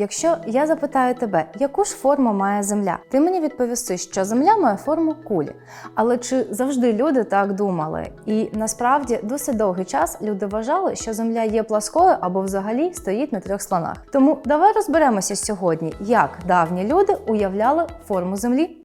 Якщо я запитаю тебе, яку ж форму має Земля, ти мені відповісти, що Земля має форму кулі. Але чи завжди люди так думали? І насправді досить довгий час люди вважали, що Земля є пласкою або взагалі стоїть на трьох слонах. Тому давай розберемося сьогодні, як давні люди уявляли форму Землі.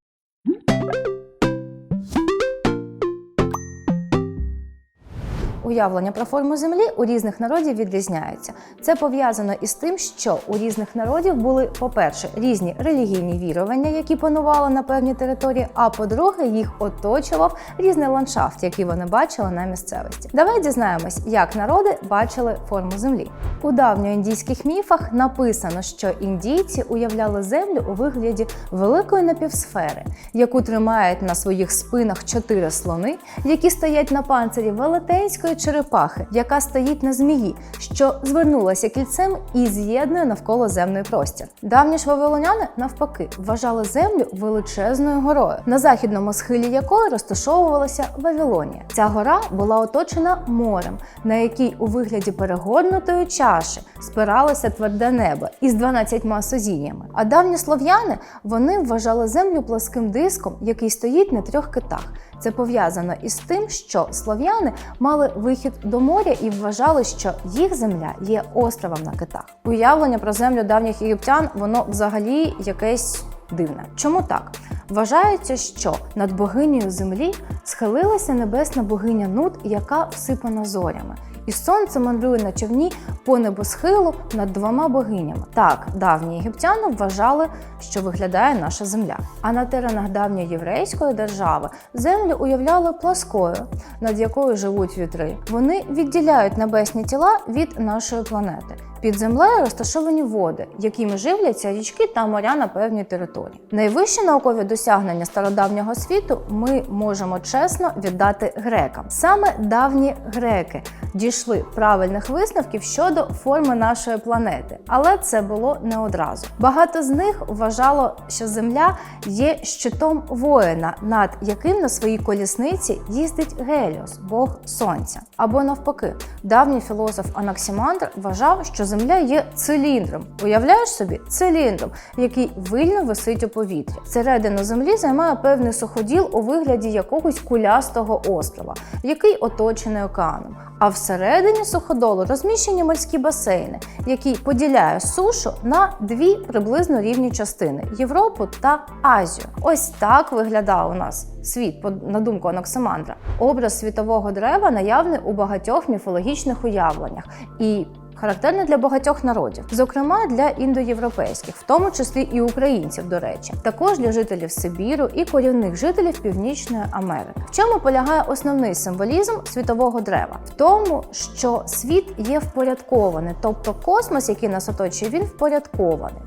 Уявлення про форму землі у різних народів відрізняються. Це пов'язано із тим, що у різних народів були, по-перше, різні релігійні вірування, які панували на певній території, а по-друге, їх оточував різний ландшафт, який вони бачили на місцевості. Давай дізнаємось, як народи бачили форму землі. У давньоіндійських міфах написано, що індійці уявляли землю у вигляді великої напівсфери, яку тримають на своїх спинах чотири слони, які стоять на панцирі велетенської черепахи, яка стоїть на змії, що звернулася кільцем і з'єднує навколо земний простір. Давні ж вавилоняни, навпаки, вважали землю величезною горою, на західному схилі якої розташовувалася Вавилонія. Ця гора була оточена морем, на якій у вигляді перегорнутої чаші спиралося тверде небо із 12 сузіннями. А давні слов'яни вони вважали землю пласким диском, який стоїть на трьох китах. Це пов'язано із тим, що слов'яни мали вихід до моря і вважали, що їх земля є островом на китах. Уявлення про землю давніх єгиптян воно взагалі якесь дивне. Чому так? Вважається, що над богинею землі схилилася небесна богиня Нут, яка всипана зорями. І сонце мандрує на човні по небосхилу над двома богинями. Так, давні єгиптяни вважали, що виглядає наша земля. А на теренах давньої єврейської держави землю уявляли пласкою, над якою живуть вітри. Вони відділяють небесні тіла від нашої планети. Під землею розташовані води, якими живляться річки та моря на певній території. Найвищі наукові досягнення стародавнього світу ми можемо чесно віддати грекам. Саме давні греки дійшли правильних висновків щодо форми нашої планети, але це було не одразу. Багато з них вважало, що Земля є щитом воїна, над яким на своїй колісниці їздить Геліос, Бог Сонця. Або навпаки, давній філософ Анаксімандр вважав, що Земля є циліндром. Уявляєш собі циліндром, який вильно висить у повітрі. Середину землі займає певний суходіл у вигляді якогось кулястого острова, який оточений океаном. А всередині суходолу розміщені морські басейни, які поділяє сушу на дві приблизно рівні частини Європу та Азію. Ось так виглядав у нас світ, на думку Анаксимандра. Образ світового дерева наявний у багатьох міфологічних уявленнях і характерний для багатьох народів, зокрема для індоєвропейських, в тому числі і українців, до речі, також для жителів Сибіру і корінних жителів Північної Америки. В чому полягає основний символізм світового дерева? В тому, що світ є впорядкований, тобто космос, який нас оточує, він впорядкований.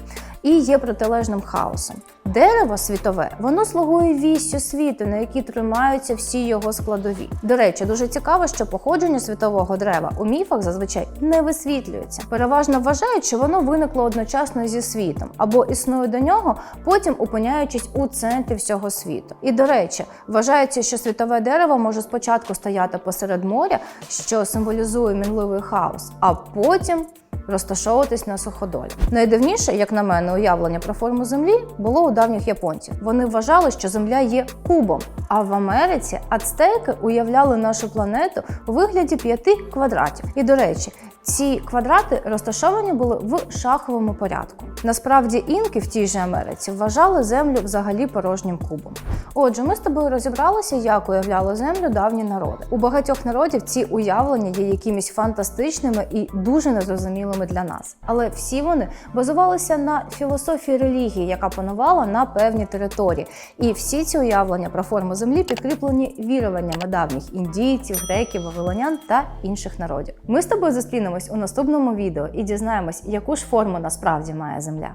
І є протилежним хаосом. Дерево світове, воно слугує вістю світу, на якій тримаються всі його складові. До речі, дуже цікаво, що походження світового дерева у міфах зазвичай не висвітлюється. Переважно вважають, що воно виникло одночасно зі світом або існує до нього, потім опиняючись у центрі всього світу. І до речі, вважається, що світове дерево може спочатку стояти посеред моря, що символізує мінливий хаос, а потім розташовуватись на суходолі. Найдивніше, як на мене, уявлення про форму землі було у давніх японців. Вони вважали, що земля є кубом. А в Америці ацтеки уявляли нашу планету у вигляді п'яти квадратів. І до речі, ці квадрати розташовані були в шаховому порядку. Насправді інки в тій же Америці вважали землю взагалі порожнім кубом. Отже, ми з тобою розібралися, як уявляли землю давні народи. У багатьох народів ці уявлення є якимись фантастичними і дуже незрозумілими для нас. Але всі вони базувалися на філософії релігії, яка панувала на певній території. І всі ці уявлення про форму землі підкріплені віруваннями давніх індійців, греків, вавилонян та інших народів. Ми з тобою зустрінемось у наступному відео і дізнаємось, яку ж форму насправді має земля.